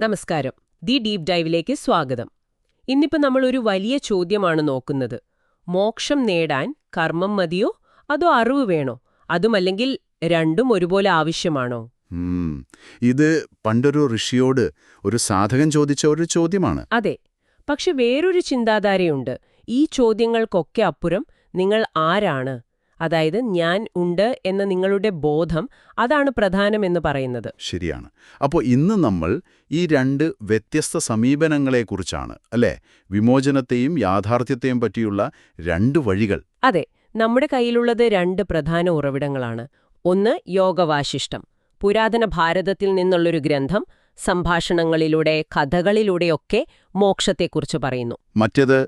നമസ്കാരം. The deep ഡൈവിലേക്ക് സ്വാഗതം. ഇന്നിപ്പോ നമ്മൾ ഒരു വലിയ ചോദ്യമാണ് നോക്കുന്നത്. മോക്ഷം നേടാൻ കർമ്മം മതിയോ? അതോ അറിവ് വേണോ? അതുമല്ലെങ്കിൽ രണ്ടും ഒരുപോലെ ആവശ്യമാണോ? ഇത് പണ്ടൊരു ഋഷിയോട് ഒരു സാധകൻ ചോദിച്ച ഒരു ചോദ്യമാണ്. അതെ. പക്ഷെ വേറൊരു ചിന്താധാരയുണ്ട്. ഈ ചോദ്യങ്ങൾക്കൊക്കെ അപ്പുറം നിങ്ങൾ ആരാണ്? അതായത് ഞാൻ ഉണ്ട് എന്ന നിങ്ങളുടെ ബോധം അതാണ് പ്രധാനം എന്ന് പറയുന്നത്. ശരിയാണ്. അപ്പോൾ ഇന്ന് നമ്മൾ ഈ രണ്ട് വ്യത്യസ്ത സമീപനങ്ങളെക്കുറിച്ചാണ് അല്ലേ? വിമോചനത്തെയും യാഥാർത്ഥ്യത്തെയും പറ്റിയുള്ള രണ്ട് വഴികൾ. അതെ നമ്മുടെ കയ്യിലുള്ളത് രണ്ട് പ്രധാന ഉറവിടങ്ങളാണ്. ഒന്ന് യോഗവാശിഷ്ടം പുരാതന ഭാരതത്തിൽ നിന്നുള്ളൊരു ഗ്രന്ഥം സംഭാഷണങ്ങളിലൂടെ കഥകളിലൂടെയൊക്കെ മോക്ഷത്തെക്കുറിച്ച് പറയുന്നു. മറ്റേത്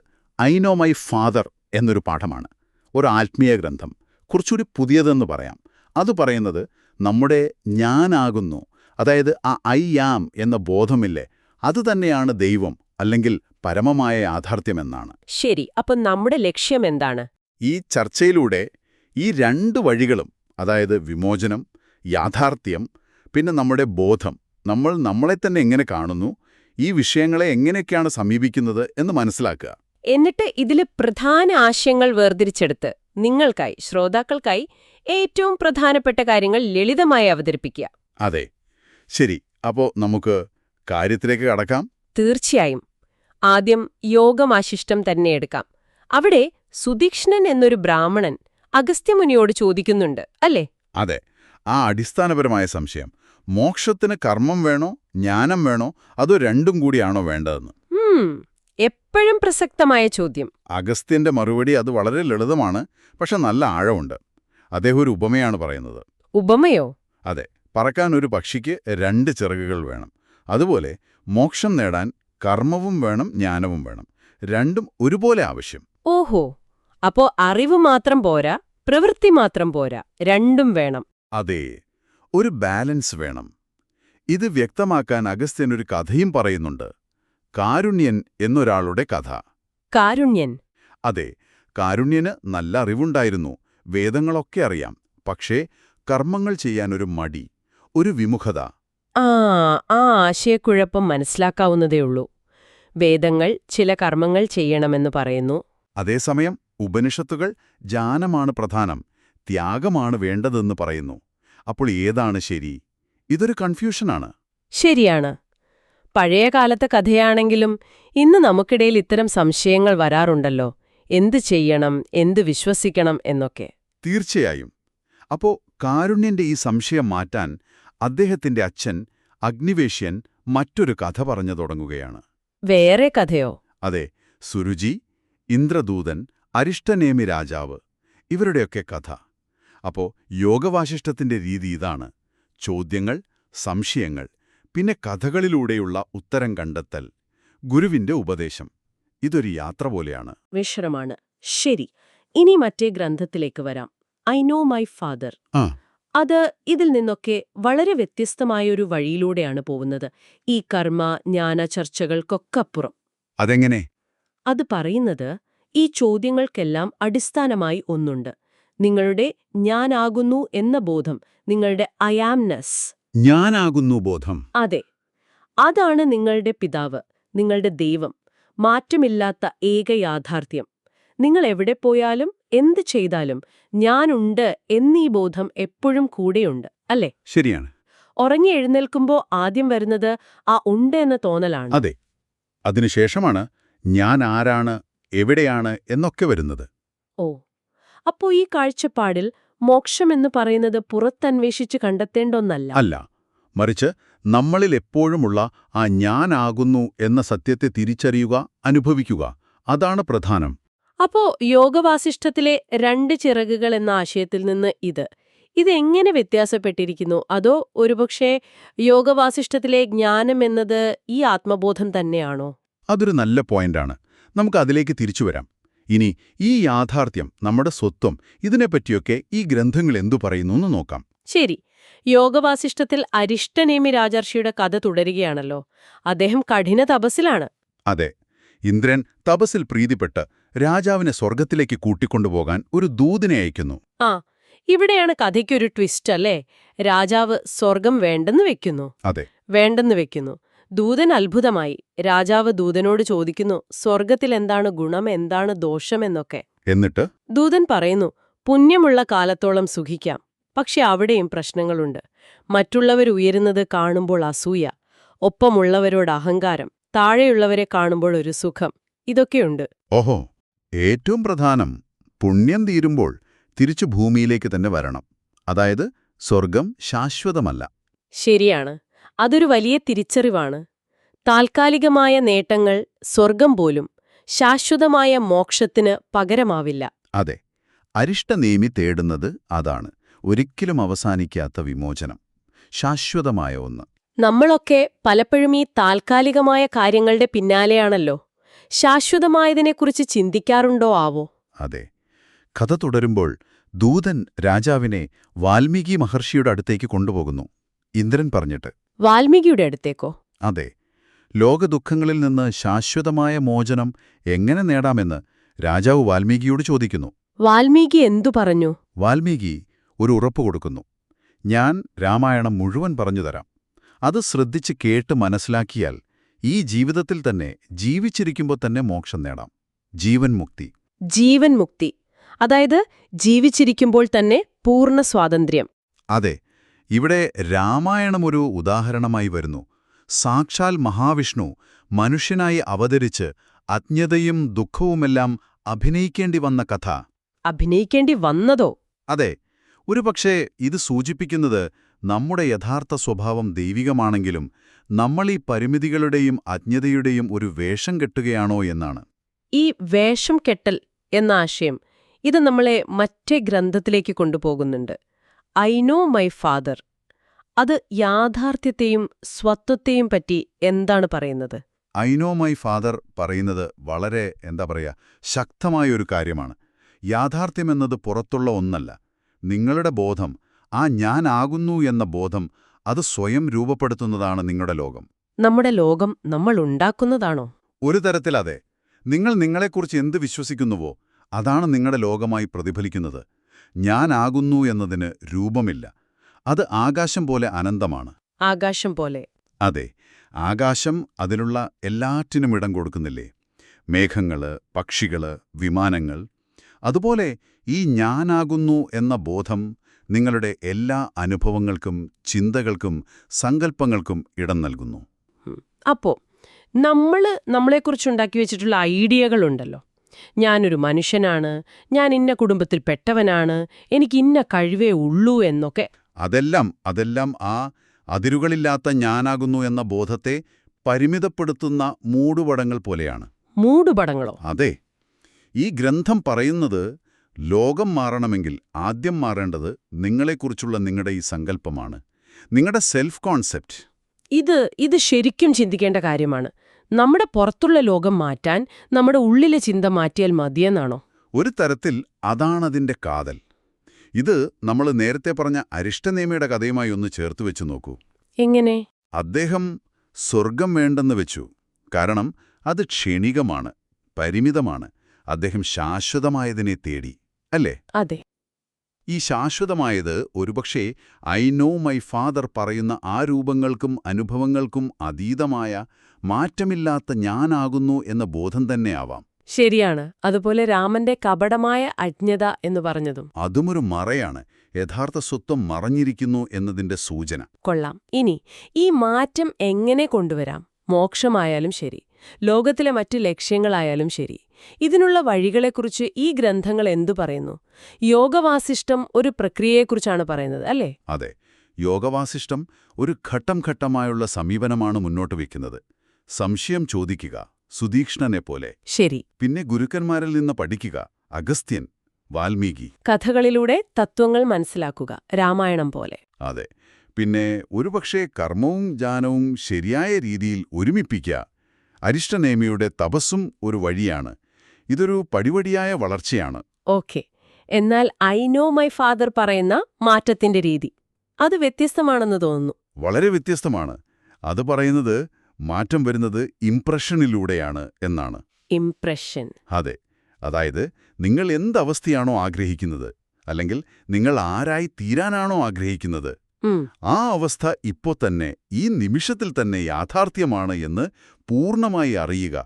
ഐ നോ മൈ ഫാദർ എന്നൊരു പാഠമാണ്. ഒരു ആത്മീയ ഗ്രന്ഥം. കുറച്ചുകൂടി പുതിയതെന്ന് പറയാം. അത് പറയുന്നത് നമ്മുടെ ഞാനാകുന്നു അതായത് ആ ഐ ആം എന്ന ബോധമില്ലേ അത് തന്നെയാണ് ദൈവം അല്ലെങ്കിൽ പരമമായ യാഥാർത്ഥ്യമെന്നാണ് ശരി അപ്പം നമ്മുടെ ലക്ഷ്യം എന്താണ്? ഈ ചർച്ചയിലൂടെ ഈ രണ്ട് വഴികളും അതായത് വിമോചനം യാഥാർത്ഥ്യം പിന്നെ നമ്മുടെ ബോധം നമ്മൾ നമ്മളെ തന്നെ എങ്ങനെ കാണുന്നു ഈ വിഷയങ്ങളെ എങ്ങനെയൊക്കെയാണ് സമീപിക്കുന്നത് എന്ന് മനസ്സിലാക്കുക. എന്നിട്ട് ഇതിലെ പ്രധാന ആശയങ്ങൾ വേർതിരിച്ചെടുത്ത് നിങ്ങൾക്കായി ശ്രോതാക്കൾക്കായി ഏറ്റവും പ്രധാനപ്പെട്ട കാര്യങ്ങൾ ലളിതമായി അവതരിപ്പിക്കുക. അതെ. ശരി. അപ്പോ നമുക്ക് കാര്യത്തിലേക്ക് കടക്കാം. തീർച്ചയായും. ആദ്യം യോഗമാശിഷ്ടം തന്നെ എടുക്കാം. അവിടെ സുദീക്ഷ്ണൻ എന്നൊരു ബ്രാഹ്മണൻ അഗസ്ത്യമുനിയോട് ചോദിക്കുന്നുണ്ട് അല്ലേ? അതെ. ആ അടിസ്ഥാനപരമായ സംശയം. മോക്ഷത്തിന് കർമ്മം വേണോ ജ്ഞാനം വേണോ അതോ രണ്ടും കൂടിയാണോ വേണ്ടതെന്ന്? ഉം. എപ്പോഴും പ്രസക്തമായ ചോദ്യം. അഗസ്ത്യന്റെ മറുപടി അത് വളരെ ലളിതമാണ് പക്ഷെ നല്ല ആഴമുണ്ട്. അദ്ദേഹം ഒരു ഉപമയാണ് പറയുന്നത്. ഉപമയോ? അതെ പറക്കാൻ ഒരു പക്ഷിക്ക് രണ്ട് ചിറകുകൾ വേണം. അതുപോലെ മോക്ഷം നേടാൻ കർമ്മവും വേണം ജ്ഞാനവും വേണം. രണ്ടും ഒരുപോലെ ആവശ്യം. ഓഹോ അപ്പോ അറിവ് മാത്രം പോരാ പ്രവൃത്തി മാത്രം പോരാ രണ്ടും വേണം. അതെ ഒരു ബാലൻസ് വേണം. ഇത് വ്യക്തമാക്കാൻ അഗസ്ത്യൻ ഒരു കഥയും പറയുന്നുണ്ട്. കാരുണ്യൻ എന്നൊരാളുടെ കഥ. കാരുണ്യൻ. അതെ കാരുണ്യന് നല്ല അറിവുണ്ടായിരുന്നു. വേദങ്ങളൊക്കെ അറിയാം. പക്ഷേ കർമ്മങ്ങൾ ചെയ്യാനൊരു മടി ഒരു വിമുഖത. ആ ആ ആശയക്കുഴപ്പം മനസ്സിലാക്കാവുന്നതേയുള്ളൂ വേദങ്ങൾ ചില കർമ്മങ്ങൾ ചെയ്യണമെന്ന് പറയുന്നു. അതേസമയം ഉപനിഷത്തുകൾ ജാനമാണ് പ്രധാനം ത്യാഗമാണ് വേണ്ടതെന്ന് പറയുന്നു. അപ്പോൾ ഏതാണ് ശരി? ഇതൊരു കൺഫ്യൂഷനാണ്. ശരിയാണ്. പഴയ കാലത്തെ കഥയാണെങ്കിലും ഇന്ന് നമുക്കിടയിൽ ഇത്തരം സംശയങ്ങൾ വരാറുണ്ടല്ലോ. എന്ത് ചെയ്യണം എന്ത് വിശ്വസിക്കണം എന്നൊക്കെ. തീർച്ചയായും. അപ്പോ കാരുണ്യന്റെ ഈ സംശയം മാറ്റാൻ അദ്ദേഹത്തിന്റെ അച്ഛൻ അഗ്നിവേശ്യൻ മറ്റൊരു കഥ പറഞ്ഞു തുടങ്ങുകയാണ്. വേറെ കഥയോ? അതെ സുരുചി ഇന്ദ്രദൂതൻ അരിഷ്ടനേമി രാജാവ് ഇവരുടെയൊക്കെ കഥ. അപ്പോ യോഗവാശിഷ്ടത്തിന്റെ രീതി ഇതാണ്. ചോദ്യങ്ങൾ സംശയങ്ങൾ പിന്നെ കഥകളിലൂടെയുള്ള ഉത്തരം കണ്ടെത്തൽ ഗുരുവിന്റെ ഉപദേശം. ഇതൊരു യാത്ര പോലെയാണ്. വിശ്രമാണ് ശരി ഇനി മറ്റേ ഗ്രന്ഥത്തിലേക്ക് വരാം. I know my father. അത് ഇതിൽ നിന്നൊക്കെ വളരെ വ്യത്യസ്തമായൊരു വഴിയിലൂടെയാണ് പോകുന്നത്. ഈ കർമ്മ ജ്ഞാന ചർച്ചകൾക്കൊക്കപ്പുറം അതെങ്ങനെ? അത് പറയുന്നത് ഈ ചോദ്യങ്ങൾക്കെല്ലാം അടിസ്ഥാനമായി ഒന്നുണ്ട്. നിങ്ങളുടെ ഞാനാകുന്നു എന്ന ബോധം നിങ്ങളുടെ അയാംനെസ് ഞാനാകുന്നു ബോധം. അതെ. അതാണ് നിങ്ങളുടെ പിതാവ് നിങ്ങളുടെ ദൈവം. മാറ്റമില്ലാത്ത ഏക യാഥാർത്ഥ്യം. നിങ്ങൾ എവിടെ പോയാലും എന്ത് ചെയ്താലും ഞാനുണ്ട് എന്നീ ബോധം എപ്പോഴും കൂടെയുണ്ട് അല്ലേ? ശരിയാണ്. ഉറങ്ങി എഴുന്നേൽക്കുമ്പോൾ ആദ്യം വരുന്നത് ആ ഉണ്ട് എന്ന തോന്നലാണ്. അതെ. അതിനുശേഷമാണ് ഞാൻ ആരാണ് എവിടെയാണ് എന്നൊക്കെ വരുന്നത്. ഓ. അപ്പോ ഈ കാഴ്ചപ്പാടിൽ മോക്ഷമെന്ന് പറയുന്നത് പുറത്തന്വേഷിച്ച് കണ്ടെത്തേണ്ട ഒന്നല്ല. അല്ല മറിച്ച് നമ്മളിൽ എപ്പോഴുമുള്ള ആ ഞാനാകുന്നു എന്ന സത്യത്തെ തിരിച്ചറിയുക അനുഭവിക്കുക അതാണ് പ്രധാനം. അപ്പോ യോഗവാസിഷ്ഠത്തിലെ രണ്ട് ചിറകുകൾ എന്ന ആശയത്തിൽ നിന്ന് ഇത്. ഇതെങ്ങനെ വ്യത്യാസപ്പെട്ടിരിക്കുന്നു? അതോ ഒരുപക്ഷെ യോഗവാസിഷ്ഠത്തിലെ ജ്ഞാനം എന്നത് ഈ ആത്മബോധം തന്നെയാണോ? അതൊരു നല്ല പോയിന്റാണ്. നമുക്ക് അതിലേക്ക് തിരിച്ചു വരാം. ഇനി ഈ യാഥാർത്ഥ്യം നമ്മുടെ സ്വത്വം ഇതിനെപ്പറ്റിയൊക്കെ ഈ ഗ്രന്ഥങ്ങൾ എന്തു പറയുന്നു എന്ന് നോക്കാം. ശരി. യോഗവാസിഷ്ടത്തിൽ അരിഷ്ടനേമി രാജർഷിയുടെ കഥ തുടരുകയാണല്ലോ. അദ്ദേഹം കഠിന തപസ്സിലാണ്. അതെ. ഇന്ദ്രൻ തപസ്സിൽ പ്രീതിപ്പെട്ട് രാജാവിനെ സ്വർഗത്തിലേക്ക് കൂട്ടിക്കൊണ്ടുപോകാൻ ഒരു ദൂതിനെ അയക്കുന്നു. ആ ഇവിടെയാണ് കഥയ്ക്കൊരു ട്വിസ്റ്റ് അല്ലേ? രാജാവ് സ്വർഗം വേണ്ടെന്ന് വെക്കുന്നു. അതെ. വേണ്ടെന്ന് വെക്കുന്നു. ദൂതൻ അത്ഭുതമായി. രാജാവ് ദൂതനോട് ചോദിക്കുന്നു സ്വർഗത്തിൽ എന്താണ് ഗുണം എന്താണ് ദോഷമെന്നൊക്കെ എന്നിട്ട്? ദൂതൻ പറയുന്നു പുണ്യമുള്ള കാലത്തോളം സുഖിക്കാം. പക്ഷെ അവിടെയും പ്രശ്നങ്ങളുണ്ട്. മറ്റുള്ളവർ ഉയരുന്നത് കാണുമ്പോൾ അസൂയ. ഒപ്പമുള്ളവരോട് അഹങ്കാരം. താഴെയുള്ളവരെ കാണുമ്പോൾ ഒരു സുഖം. ഇതൊക്കെയുണ്ട്. ഓഹോ ഏറ്റവും പ്രധാനം പുണ്യം തീരുമ്പോൾ തിരിച്ചു ഭൂമിയിലേക്ക് തന്നെ വരണം. അതായത് സ്വർഗം ശാശ്വതമല്ല. ശരിയാണ്. അതൊരു വലിയ തിരിച്ചറിവാണ്. താൽക്കാലികമായ നേട്ടങ്ങൾ സ്വർഗം പോലും ശാശ്വതമായ മോക്ഷത്തിന് പകരമാവില്ല. അതെ അരിഷ്ടനേമി തേടുന്നത് അതാണ് ഒരിക്കലും അവസാനിക്കാത്ത വിമോചനം ശാശ്വതമായ ഒന്ന്. നമ്മളൊക്കെ പലപ്പോഴും ഈ താൽക്കാലികമായ കാര്യങ്ങളുടെ പിന്നാലെയാണല്ലോ. ശാശ്വതമായതിനെക്കുറിച്ച് ചിന്തിക്കാറുണ്ടോ ആവോ? അതെ കഥ തുടരുമ്പോൾ ദൂതൻ രാജാവിനെ വാൽമീകി മഹർഷിയുടെ അടുത്തേക്ക് കൊണ്ടുപോകുന്നു ഇന്ദ്രൻ പറഞ്ഞിട്ട്. വാൽമീകിയുടെ അടുത്തേക്കോ? അതെ. ലോകദുഃഖങ്ങളിൽ നിന്ന് ശാശ്വതമായ മോചനം എങ്ങനെ നേടാമെന്ന് രാജാവ് വാൽമീകിയോട് ചോദിക്കുന്നു. വാൽമീകി എന്തു പറഞ്ഞു? വാൽമീകി ഒരു ഉറപ്പ് കൊടുക്കുന്നു. ഞാൻ രാമായണം മുഴുവൻ പറഞ്ഞുതരാം അത് ശ്രദ്ധിച്ച് കേട്ട് മനസ്സിലാക്കിയാൽ ഈ ജീവിതത്തിൽ തന്നെ ജീവിച്ചിരിക്കുമ്പോൾ തന്നെ മോക്ഷം നേടാം. ജീവൻ മുക്തി. ജീവൻ മുക്തി. അതായത് ജീവിച്ചിരിക്കുമ്പോൾ തന്നെ പൂർണ സ്വാതന്ത്ര്യം. അതെ. ഇവിടെ രാമായണം ഒരു ഉദാഹരണമായി വരുന്നു. സാക്ഷാൽ മഹാവിഷ്ണു മനുഷ്യനായി അവതരിച്ച് അജ്ഞതയും ദുഃഖവുമെല്ലാം അഭിനയിക്കേണ്ടി വന്ന കഥ. അഭിനയിക്കേണ്ടി വന്നതോ? അതെ ഒരുപക്ഷേ ഇത് സൂചിപ്പിക്കുന്നത് നമ്മുടെ യഥാർത്ഥ സ്വഭാവം ദൈവികമാണെങ്കിലും നമ്മൾ ഈ പരിമിതികളുടെയും അജ്ഞതയുടെയും ഒരു വേഷം കെട്ടുകയാണോ എന്നാണ്. ഈ വേഷം കെട്ടൽ എന്ന ആശയം ഇത് നമ്മളെ മറ്റേ ഗ്രന്ഥത്തിലേക്ക് കൊണ്ടുപോകുന്നുണ്ട്. I know my father. അത് യാഥാർത്ഥ്യത്തെയും സ്വത്വത്തെയും പറ്റി എന്താണ് പറയുന്നത്? ഐ നോ മൈ ഫാദർ പറയുന്നത് വളരെ എന്താ പറയുക ശക്തമായ ഒരു കാര്യമാണ് യാഥാർത്ഥ്യമെന്നത് പുറത്തുള്ള ഒന്നല്ല. നിങ്ങളുടെ ബോധം ആ ഞാനാകുന്നു എന്ന ബോധം അത് സ്വയം രൂപപ്പെടുത്തുന്നതാണ് നിങ്ങളുടെ ലോകം. നമ്മുടെ ലോകം നമ്മൾ ഉണ്ടാക്കുന്നതാണോ? ഒരു തരത്തിൽ അതെ. നിങ്ങൾ നിങ്ങളെക്കുറിച്ച് എന്ത് വിശ്വസിക്കുന്നുവോ അതാണ് നിങ്ങളുടെ ലോകമായി പ്രതിഫലിക്കുന്നത്. ഞാനാകുന്നു എന്നതിന് രൂപമില്ല. അത് ആകാശം പോലെ അനന്തമാണ്. ആകാശം പോലെ. അതെ ആകാശം അതിലുള്ള എല്ലാറ്റിനും ഇടം കൊടുക്കുന്നില്ലേ? മേഘങ്ങൾ പക്ഷികൾ വിമാനങ്ങൾ. അതുപോലെ ഈ ഞാനാകുന്നു എന്ന ബോധം നിങ്ങളുടെ എല്ലാ അനുഭവങ്ങൾക്കും ചിന്തകൾക്കും സങ്കല്പങ്ങൾക്കും ഇടം നൽകുന്നു. അപ്പോൾ നമ്മൾ നമ്മളെക്കുറിച്ചുണ്ടാക്കി വെച്ചിട്ടുള്ള ഐഡിയകളുണ്ടല്ലോ. ഞാനൊരു മനുഷ്യനാണ് ഞാൻ ഇന്ന കുടുംബത്തിൽ പെട്ടവനാണ് എനിക്ക് ഇന്ന കഴിവേ ഉള്ളൂ എന്നൊക്കെ. അതെല്ലാം അതെല്ലാം ആ അതിരുകളില്ലാത്ത ഞാനാകുന്നു എന്ന ബോധത്തെ പരിമിതപ്പെടുത്തുന്ന മൂടുപടങ്ങൾ പോലെയാണ്. മൂടുപടങ്ങളോ? അതെ. ഈ ഗ്രന്ഥം പറയുന്നത് ലോകം മാറണമെങ്കിൽ ആദ്യം മാറേണ്ടത് നിങ്ങളെക്കുറിച്ചുള്ള നിങ്ങളുടെ ഈ സങ്കല്പമാണ്. നിങ്ങളുടെ സെൽഫ് കോൺസെപ്റ്റ്. ഇത് ഇത് ശരിക്കും ചിന്തിക്കേണ്ട കാര്യമാണ്. നമ്മുടെ പുറത്തുള്ള ലോകം മാറ്റാൻ നമ്മുടെ ഉള്ളിലെ ചിന്ത മാറ്റിയാൽ മതിയെന്നാണോ? ഒരു തരത്തിൽ അതാണതിന്റെ കാതൽ. ഇത് നമ്മൾ നേരത്തെ പറഞ്ഞ അരിഷ്ടനേമയുടെ കഥയുമായി ഒന്ന് ചേർത്ത് വെച്ചു നോക്കൂ. എങ്ങനെ? അദ്ദേഹം സ്വർഗം വേണ്ടെന്ന് വെച്ചു. കാരണം അത് ക്ഷണികമാണ് പരിമിതമാണ്. അദ്ദേഹം ശാശ്വതമായതിനെ തേടി അല്ലേ? അതെ. ഈ ശാശ്വതമായത് ഒരുപക്ഷെ ഐ നോ മൈ ഫാദർ പറയുന്ന ആ രൂപങ്ങൾക്കും അനുഭവങ്ങൾക്കും അതീതമായ മാറ്റമില്ലാത്ത ഞാനാകുന്നു എന്ന ബോധം തന്നെയാവാം ശരിയാണ്. അതുപോലെ രാമന്റെ കപടമായ അജ്ഞത എന്ന് പറഞ്ഞതും. അതുമൊരു മറയാണ്. യഥാർത്ഥ സ്വത്വം മറഞ്ഞിരിക്കുന്നു എന്നതിന്റെ സൂചന. കൊള്ളാം. ഇനി ഈ മാറ്റം എങ്ങനെ കൊണ്ടുവരാം? മോക്ഷമായാലും ശരി. ലോകത്തിലെ മറ്റു ലക്ഷ്യങ്ങളായാലും ശരി. ഇതിനുള്ള വഴികളെക്കുറിച്ച് ഈ ഗ്രന്ഥങ്ങൾ എന്തു പറയുന്നു? യോഗവാസിഷ്ടം ഒരു പ്രക്രിയയെക്കുറിച്ചാണ് പറയുന്നത് അല്ലേ? അതെ. യോഗവാസിഷ്ടം ഒരു ഘട്ടം ഘട്ടമായുള്ള സമീപനമാണ് മുന്നോട്ട് വയ്ക്കുന്നത്. സംശയം ചോദിക്കുക സുതീക്ഷ്ണനെ പോലെ ശരി. പിന്നെ ഗുരുക്കന്മാരിൽ നിന്ന് പഠിക്കുക അഗസ്ത്യൻ വാൽമീകി. കഥകളിലൂടെ തത്വങ്ങൾ മനസ്സിലാക്കുക രാമായണം പോലെ. അതെ. പിന്നെ ഒരുപക്ഷെ കർമ്മവും ജാനവും ശരിയായ രീതിയിൽ ഒരുമിപ്പിക്കുക അരിഷ്ടനേമിയുടെ തപസ്സും ഒരു വഴിയാണ്. ഇതൊരു പടിപടിയായ വളർച്ചയാണ്. ഓക്കെ. എന്നാൽ ഐ നോ മൈ ഫാദർ പറയുന്ന മാറ്റത്തിന്റെ രീതി. അത് വ്യത്യസ്തമാണെന്ന് തോന്നുന്നു. വളരെ വ്യത്യസ്തമാണ്. അത് പറയുന്നത് മാറ്റം വരുന്നത് ഇംപ്രഷനിലൂടെയാണ് എന്നാണ്. ഇംപ്രഷൻ അതെ. അതായത് നിങ്ങൾ എന്തവസ്ഥയാണോ ആഗ്രഹിക്കുന്നത് അല്ലെങ്കിൽ നിങ്ങൾ ആരായി തീരാനാണോ ആഗ്രഹിക്കുന്നത് ആ അവസ്ഥ ഇപ്പോൾ തന്നെ ഈ നിമിഷത്തിൽ തന്നെ യാഥാർത്ഥ്യമാണ് എന്ന് പൂർണമായി അറിയുക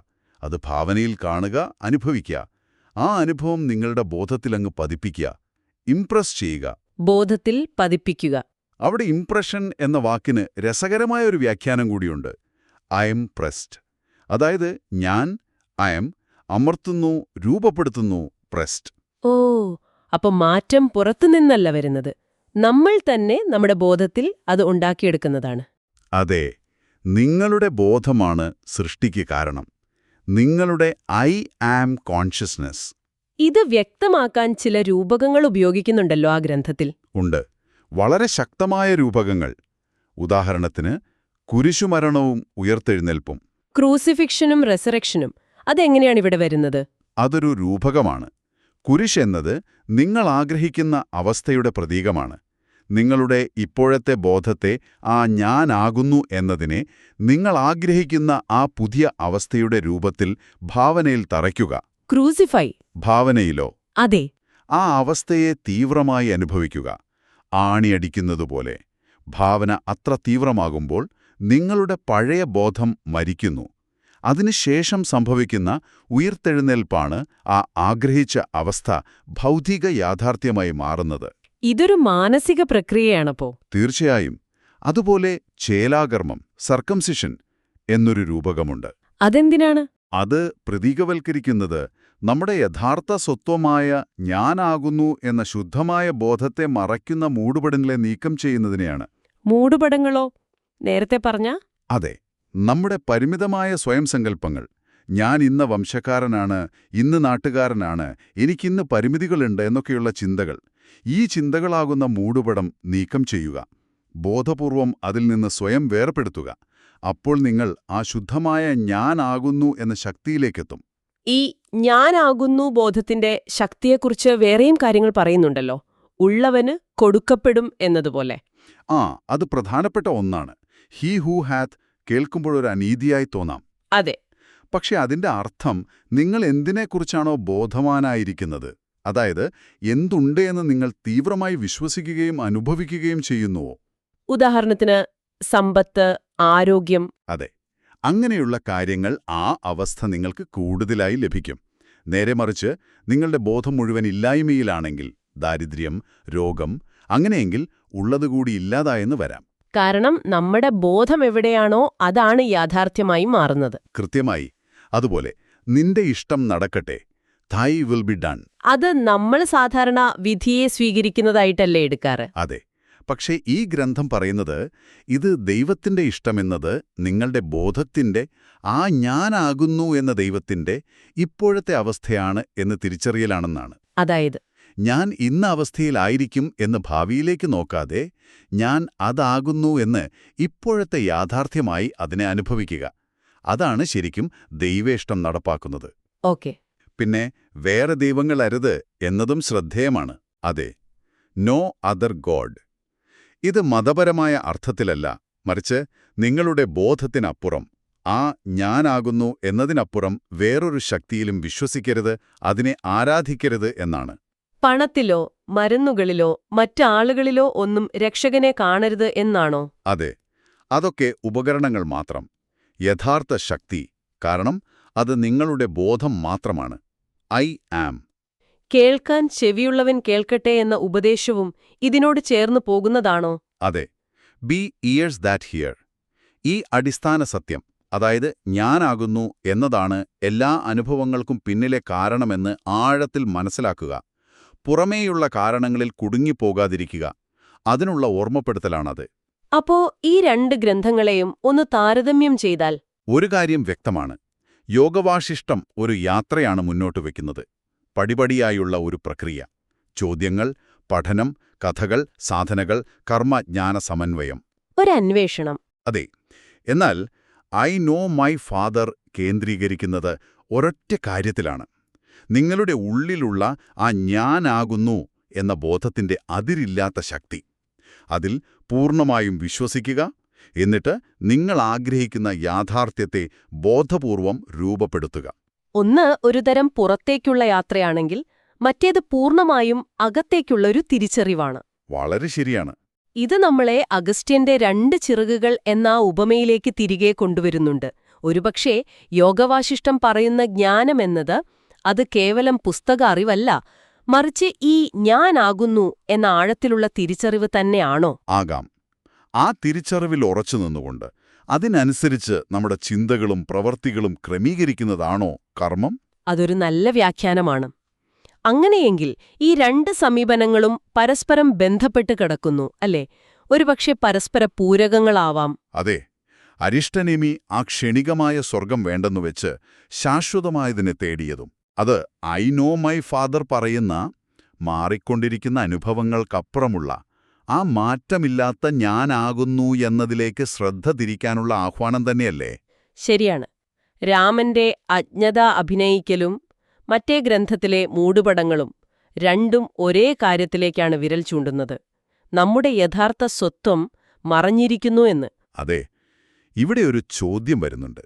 അത് ഭാവനയിൽ കാണുക അനുഭവിക്കുക. ആ അനുഭവം നിങ്ങളുടെ ബോധത്തിലങ്ങ് പതിപ്പിക്കുക. ഇംപ്രസ് ചെയ്യുക. ബോധത്തിൽ പതിപ്പിക്കുക. അവിടെ ഇംപ്രഷൻ എന്ന വാക്കിന് രസകരമായ ഒരു വ്യാഖ്യാനം കൂടിയുണ്ട്. I am pressed. അതായത് ഞാൻ ഐ എം അമർത്തുന്നു രൂപപ്പെടുത്തുന്നു പ്രസ്ഡ്. ഓ അപ്പൊ മാറ്റം പുറത്തുനിന്നല്ല വരുന്നത്. നമ്മൾ തന്നെ നമ്മുടെ ബോധത്തിൽ അത് ഉണ്ടാക്കിയെടുക്കുന്നതാണ്. അതെ നിങ്ങളുടെ ബോധമാണ് സൃഷ്ടിക്ക് കാരണം. നിങ്ങളുടെ ഐ ആം കോൺഷ്യസ്നസ്. ഇത് വ്യക്തമാക്കാൻ ചില രൂപകങ്ങൾ ഉപയോഗിക്കുന്നുണ്ടല്ലോ ആ ഗ്രന്ഥത്തിൽ. ഉണ്ട്. വളരെ ശക്തമായ രൂപകങ്ങൾ. ഉദാഹരണത്തിന് കുരിശുമരണവും ഉയർത്തെഴുന്നേൽപ്പും. ക്രൂസിഫിക്ഷനും റെസറക്ഷനും അതെങ്ങനെയാണ് ഇവിടെ വരുന്നത്? അതൊരു രൂപകമാണ്. കുരിശ് എന്നത് നിങ്ങൾ ആഗ്രഹിക്കുന്ന അവസ്ഥയുടെ പ്രതീകമാണ്. നിങ്ങളുടെ ഇപ്പോഴത്തെ ബോധത്തെ ആ ഞാനാകുന്നു എന്നതിനെ നിങ്ങൾ ആഗ്രഹിക്കുന്ന ആ പുതിയ അവസ്ഥയുടെ രൂപത്തിൽ ഭാവനയിൽ തറയ്ക്കുക. ക്രൂസിഫൈ. ഭാവനയിലോ? അതെ. ആ അവസ്ഥയെ തീവ്രമായി അനുഭവിക്കുക. ആണിയടിക്കുന്നതുപോലെ. ഭാവന അത്ര തീവ്രമാകുമ്പോൾ നിങ്ങളുടെ പഴയ ബോധം മരിക്കുന്നു. അതിനുശേഷം സംഭവിക്കുന്ന ഉയർത്തെഴുന്നേൽപ്പാണ് ആ ആഗ്രഹിച്ച അവസ്ഥ ഭൗതിക യാഥാർത്ഥ്യമായി മാറുന്നത്. ഇതൊരു മാനസിക പ്രക്രിയയാണപ്പോ. തീർച്ചയായും. അതുപോലെ ചേലാകർമ്മം സർക്കംസിഷൻ എന്നൊരു രൂപകമുണ്ട്. അതെന്തിനാണ്? അത് പ്രതീകവൽക്കരിക്കുന്നത് നമ്മുടെ യഥാർത്ഥ സ്വത്വമായ ഞാനാകുന്നു എന്ന ശുദ്ധമായ ബോധത്തെ മറയ്ക്കുന്ന മൂടുപടങ്ങളെ നീക്കം ചെയ്യുന്നതിനെയാണ്. മൂടുപടങ്ങളോ? നേരത്തെ പറഞ്ഞ? അതെ. നമ്മുടെ പരിമിതമായ സ്വയം സങ്കല്പങ്ങൾ ഞാൻ ഇന്ന വംശക്കാരനാണ് ഇന്ന് നാട്ടുകാരനാണ് എനിക്കിന്ന് പരിമിതികളുണ്ട് എന്നൊക്കെയുള്ള ചിന്തകൾ. ഈ ചിന്തകളാകുന്ന മൂടുപടം നീക്കം ചെയ്യുക. ബോധപൂർവം അതിൽ നിന്ന് സ്വയം വേർപെടുത്തുക. അപ്പോൾ നിങ്ങൾ ആ ശുദ്ധമായ ഞാനാകുന്നു എന്ന ശക്തിയിലേക്കെത്തും. ഈ ഞാനാകുന്നു ബോധത്തിന്റെ ശക്തിയെക്കുറിച്ച് വേറെയും കാര്യങ്ങൾ പറയുന്നുണ്ടല്ലോ. ഉള്ളവന് കൊടുക്കപ്പെടും എന്നതുപോലെ. ആ അത് പ്രധാനപ്പെട്ട ഒന്നാണ്. ഹീ ഹൂ ഹാത്ത് കേൾക്കുമ്പോഴൊരു അനീതിയായി തോന്നാം. അതെ. പക്ഷെ അതിന്റെ അർത്ഥം നിങ്ങൾ എന്തിനെക്കുറിച്ചാണോ ബോധവാനായിരിക്കുന്നത്? അതായത് എന്തുണ്ട് എന്ന് നിങ്ങൾ തീവ്രമായി വിശ്വസിക്കുകയും അനുഭവിക്കുകയും ചെയ്യുന്നുവോ? ഉദാഹരണത്തിന് സമ്പത്ത് ആരോഗ്യം. അതെ. അങ്ങനെയുള്ള കാര്യങ്ങൾ ആ അവസ്ഥ നിങ്ങൾക്ക് കൂടുതലായി ലഭിക്കും. നേരെ മറിച്ച് നിങ്ങളുടെ ബോധം മുഴുവൻ ഇല്ലായ്മയിലാണെങ്കിൽ ദാരിദ്ര്യം രോഗം അങ്ങനെയെങ്കിൽ ഉള്ളതുകൂടി ഇല്ലാതായെന്ന് വരാം. കാരണം നമ്മുടെ ബോധം എവിടെയാണോ അതാണ് യാഥാർത്ഥ്യമായി മാറുന്നത്. കൃത്യമായി. അതുപോലെ നിന്റെ ഇഷ്ടം നടക്കട്ടെ. തായ് വിൽ ബി ഡൺ അത് നമ്മൾ സാധാരണ വിധിയെ സ്വീകരിക്കുന്നതായിട്ടല്ലേ എടുക്കാറ്? അതെ. പക്ഷേ ഈ ഗ്രന്ഥം പറയുന്നത് ഇത് ദൈവത്തിന്റെ ഇഷ്ടമെന്നത് നിങ്ങളുടെ ബോധത്തിന്റെ ആ ഞാനാകുന്നു എന്ന ദൈവത്തിന്റെ ഇപ്പോഴത്തെ അവസ്ഥയാണ് എന്ന് തിരിച്ചറിയലാണെന്നാണ്. അതായത് ഞാൻ ഇന്ന അവസ്ഥയിലായിരിക്കും എന്ന് ഭാവിയിലേക്ക് നോക്കാതെ ഞാൻ അതാകുന്നു എന്ന് ഇപ്പോഴത്തെ യാഥാർത്ഥ്യമായി അതിനെ അനുഭവിക്കുക. അതാണ് ശരിക്കും ദൈവേഷ്ടം നടപ്പാക്കുന്നത്. ഓക്കെ. പിന്നെ വേറെ ദൈവങ്ങളരുത് എന്നതും ശ്രദ്ധേയമാണ്. അതെ നോ അതർ ഗോഡ്. ഇത് മതപരമായ അർത്ഥത്തിലല്ല. മറിച്ച് നിങ്ങളുടെ ബോധത്തിനപ്പുറം ആ ഞാനാകുന്നു എന്നതിനപ്പുറം വേറൊരു ശക്തിയിലും വിശ്വസിക്കരുത് അതിനെ ആരാധിക്കരുത് എന്നാണ്. പണത്തിലോ മരുന്നുകളിലോ മറ്റാളുകളിലോ ഒന്നും രക്ഷകനെ കാണരുത് എന്നാണോ? അതെ. അതൊക്കെ ഉപകരണങ്ങൾ മാത്രം. യഥാർത്ഥ ശക്തി കാരണം അത് നിങ്ങളുടെ ബോധം മാത്രമാണ്. I am. കേൾക്കാൻ ചെവിയുള്ളവൻ കേൾക്കട്ടെ എന്ന ഉപദേശവും ഇതിനോട് ചേർന്നു പോകുന്നതാണോ? അതെ. Be ears that hear. ഈ അടിസ്ഥാന സത്യം അതായത് ഞാനാകുന്നു എന്നതാണ് എല്ലാ അനുഭവങ്ങൾക്കും പിന്നിലെ കാരണമെന്ന് ആഴത്തിൽ മനസ്സിലാക്കുക. പുറമേയുള്ള കാരണങ്ങളിൽ കുടുങ്ങിപ്പോകാതിരിക്കുക. അതിനുള്ള ഓർമ്മപ്പെടുത്തലാണത്. അപ്പോ ഈ രണ്ട് ഗ്രന്ഥങ്ങളെയും ഒന്ന് താരതമ്യം ചെയ്താൽ? ഒരു കാര്യം വ്യക്തമാണ്. യോഗവാശിഷ്ടം ഒരു യാത്രയാണ് മുന്നോട്ട് വയ്ക്കുന്നത് പടിപടിയായുള്ള ഒരു പ്രക്രിയ. ചോദ്യങ്ങൾ പഠനം കഥകൾ സാധനകൾ കർമ്മജ്ഞാന സമന്വയം. ഒരു ഒരന്വേഷണം അതെ. എന്നാൽ ഐ നോ മൈ ഫാദർ കേന്ദ്രീകരിക്കുന്നത് ഒരൊറ്റ കാര്യത്തിലാണ്. നിങ്ങളുടെ ഉള്ളിലുള്ള ആ ഞാനാകുന്നു എന്ന ബോധത്തിന്റെ അതിരില്ലാത്ത ശക്തി. അതിൽ പൂർണമായും വിശ്വസിക്കുക എന്നിട്ട് നിങ്ങൾ ആഗ്രഹിക്കുന്ന യാഥാർത്ഥ്യത്തെ ബോധപൂർവം രൂപപ്പെടുത്തുക. ഒന്ന് ഒരുതരം പുറത്തേക്കുള്ള യാത്രയാണെങ്കിൽ മറ്റേത് പൂർണമായും അകത്തേക്കുള്ള ഒരു തിരിച്ചറിവാണ്. വളരെ ശരിയാണ്. ഇത് നമ്മളെ അഗസ്റ്റ്യന്റെ രണ്ട് ചിറകുകൾ എന്ന ഉപമയിലേക്ക് തിരികെ കൊണ്ടുവരുന്നുണ്ട്. ഒരുപക്ഷേ യോഗവാശിഷ്ടം പറയുന്ന ജ്ഞാനമെന്നത് അത് കേവലം പുസ്തക അറിവല്ല മറിച്ച് ഈ ഞാനാകുന്നു എന്ന ആഴത്തിലുള്ള തിരിച്ചറിവ് തന്നെയാണോ? ആകാം. ആ തിരിച്ചറിവിൽ ഉറച്ചു നിന്നുകൊണ്ട് അതിനനുസരിച്ച് നമ്മുടെ ചിന്തകളും പ്രവൃത്തികളും ക്രമീകരിക്കുന്നതാണോ കർമ്മം? അതൊരു നല്ല വ്യാഖ്യാനമാണ്. അങ്ങനെയെങ്കിൽ ഈ രണ്ട് സമീപനങ്ങളും പരസ്പരം ബന്ധപ്പെട്ട് കിടക്കുന്നു അല്ലേ? ഒരുപക്ഷെ പരസ്പര പൂരകങ്ങളാവാം അതെ. അരിഷ്ടനേമി ആ ക്ഷണികമായ സ്വർഗം വേണ്ടെന്നു വെച്ച് ശാശ്വതമായതിനെ തേടിയതും. അത് ഐ നോ മൈ ഫാദർ പറയുന്ന മാറിക്കൊണ്ടിരിക്കുന്ന അനുഭവങ്ങൾക്കപ്പുറമുള്ള ആ മാറ്റമില്ലാത്ത ഞാനാകുന്നു എന്നതിലേക്ക് ശ്രദ്ധ തിരിക്കാനുള്ള ആഹ്വാനം തന്നെയല്ലേ? ശരിയാണ്. രാമന്റെ അജ്ഞത അഭിനയിക്കലും മറ്റേ ഗ്രന്ഥത്തിലെ മൂടുപടങ്ങളും രണ്ടും ഒരേ കാര്യത്തിലേക്കാണ് വിരൽ ചൂണ്ടുന്നത്. നമ്മുടെ യഥാർത്ഥ സ്വത്വം മറഞ്ഞിരിക്കുന്നു എന്ന്. അതെ ഇവിടെ ഒരു ചോദ്യം വരുന്നുണ്ട്.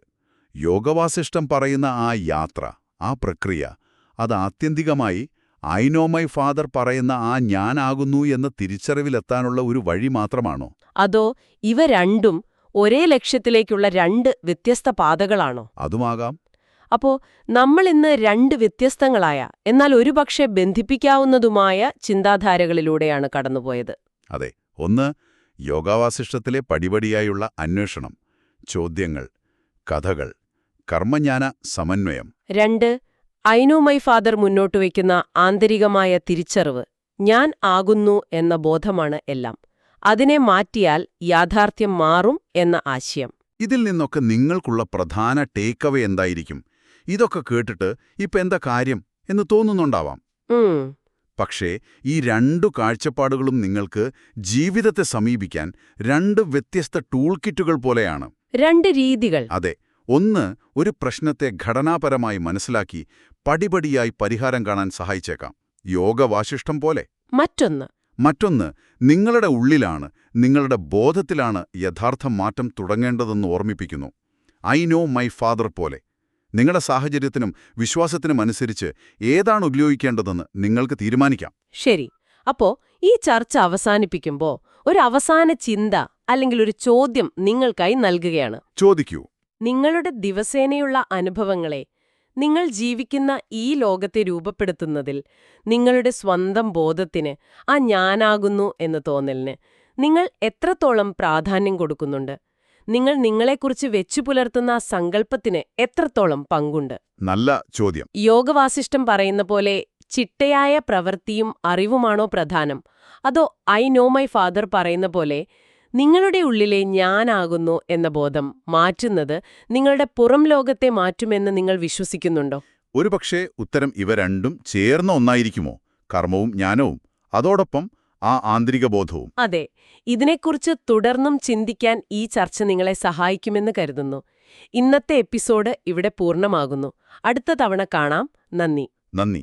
യോഗവാസിഷ്ടം പറയുന്ന ആ യാത്ര ആ പ്രക്രിയ. അത് ആത്യന്തികമായി ഐ നോ മൈ ഫാദർ പറയുന്ന ആ ഞാനാകുന്നു എന്ന തിരിച്ചറിവിലെത്താനുള്ള ഒരു വഴി മാത്രമാണോ? അതോ ഇവ രണ്ടും ഒരേ ലക്ഷ്യത്തിലേക്കുള്ള രണ്ട് വ്യത്യസ്ത പാതകളാണോ? അതുമാകാം. അപ്പോ നമ്മൾ ഇന്ന് രണ്ട് വ്യത്യസ്തങ്ങളായ എന്നാൽ ഒരുപക്ഷെ ബന്ധിപ്പിക്കാവുന്നതുമായ ചിന്താധാരകളിലൂടെയാണ് കടന്നുപോയത്. അതെ ഒന്ന് യോഗാവാസിഷ്ടത്തിലെ പടിപടിയായുള്ള അന്വേഷണം ചോദ്യങ്ങൾ കഥകൾ കർമ്മജ്ഞാന സമന്വയം. രണ്ട് ഐനോ മൈ ഫാദർ മുന്നോട്ട് വയ്ക്കുന്ന ആന്തരികമായ തിരിച്ചറിവ് ഞാൻ ആകുന്നു എന്ന ബോധമാണ് എല്ലാം. അതിനെ മാറ്റിയാൽ യാഥാർത്ഥ്യം മാറും എന്ന ആശയം. ഇതിൽ നിന്നൊക്കെ നിങ്ങൾക്കുള്ള പ്രധാന ടേക്ക് അവേ എന്തായിരിക്കും? ഇതൊക്കെ കേട്ടിട്ട് ഇപ്പൊ എന്താ കാര്യം എന്ന് തോന്നുന്നുണ്ടാവാം. പക്ഷേ ഈ രണ്ടു കാഴ്ചപ്പാടുകളും നിങ്ങൾക്ക് ജീവിതത്തെ സമീപിക്കാൻ രണ്ട് വ്യത്യസ്ത ടൂൾ കിറ്റുകൾ പോലെയാണ്. രണ്ട് രീതികൾ. അതെ ഒന്ന് ഒരു പ്രശ്നത്തെ ഘടനാപരമായി മനസ്സിലാക്കി പടിപടിയായി പരിഹാരം കാണാൻ സഹായിച്ചേക്കാം. യോഗ വാശിഷ്ടം പോലെ. മറ്റൊന്ന്. മറ്റൊന്ന് നിങ്ങളുടെ ഉള്ളിലാണ് നിങ്ങളുടെ ബോധത്തിലാണ് യഥാർത്ഥ മാറ്റം തുടങ്ങേണ്ടതെന്ന് ഓർമ്മിപ്പിക്കുന്നു. ഐ നോ മൈ ഫാദർ പോലെ. നിങ്ങളുടെ സാഹചര്യത്തിനും വിശ്വാസത്തിനും അനുസരിച്ച് ഏതാണ് ഉപയോഗിക്കേണ്ടതെന്ന് നിങ്ങൾക്ക് തീരുമാനിക്കാം. ശരി. അപ്പോ ഈ ചർച്ച അവസാനിപ്പിക്കുമ്പോ ഒരു അവസാന ചിന്ത അല്ലെങ്കിൽ ഒരു ചോദ്യം നിങ്ങൾക്കായി നൽകുകയാണ്. ചോദിക്കൂ. നിങ്ങളുടെ ദിവസേനയുള്ള അനുഭവങ്ങളെ നിങ്ങൾ ജീവിക്കുന്ന ഈ ലോകത്തെ രൂപപ്പെടുത്തുന്നതിൽ നിങ്ങളുടെ സ്വന്തം ബോധത്തിന് ആ ഞാനാകുന്നു എന്ന് തോന്നലിന് നിങ്ങൾ എത്രത്തോളം പ്രാധാന്യം കൊടുക്കുന്നുണ്ട്? നിങ്ങൾ നിങ്ങളെക്കുറിച്ച് വെച്ചു പുലർത്തുന്ന ആ സങ്കല്പത്തിന് എത്രത്തോളം പങ്കുണ്ട്? നല്ല ചോദ്യം. യോഗവാസിഷ്ടം പറയുന്ന പോലെ ചിട്ടയായ പ്രവൃത്തിയും അറിവുമാണോ പ്രധാനം? അതോ ഐ നോ മൈ ഫാദർ പറയുന്ന പോലെ നിങ്ങളുടെ ഉള്ളിലെ ഞാനാകുന്നു എന്ന ബോധം മാറ്റുന്നത് നിങ്ങളുടെ പുറം ലോകത്തെ മാറ്റുമെന്ന് നിങ്ങൾ വിശ്വസിക്കുന്നുണ്ടോ? ഒരുപക്ഷേ ഉത്തരം ഇവ രണ്ടും ചേർന്ന ഒന്നായിരിക്കുമോ? കർമ്മവും ജ്ഞാനവും. അതോടൊപ്പം ആ ആന്തരിക ബോധവും. അതെ ഇതിനെക്കുറിച്ച് തുടർന്നും ചിന്തിക്കാൻ ഈ ചർച്ച നിങ്ങളെ സഹായിക്കുമെന്ന് കരുതുന്നു. ഇന്നത്തെ എപ്പിസോഡ് ഇവിടെ പൂർണമാകുന്നു. അടുത്ത തവണ കാണാം. നന്ദി. നന്ദി.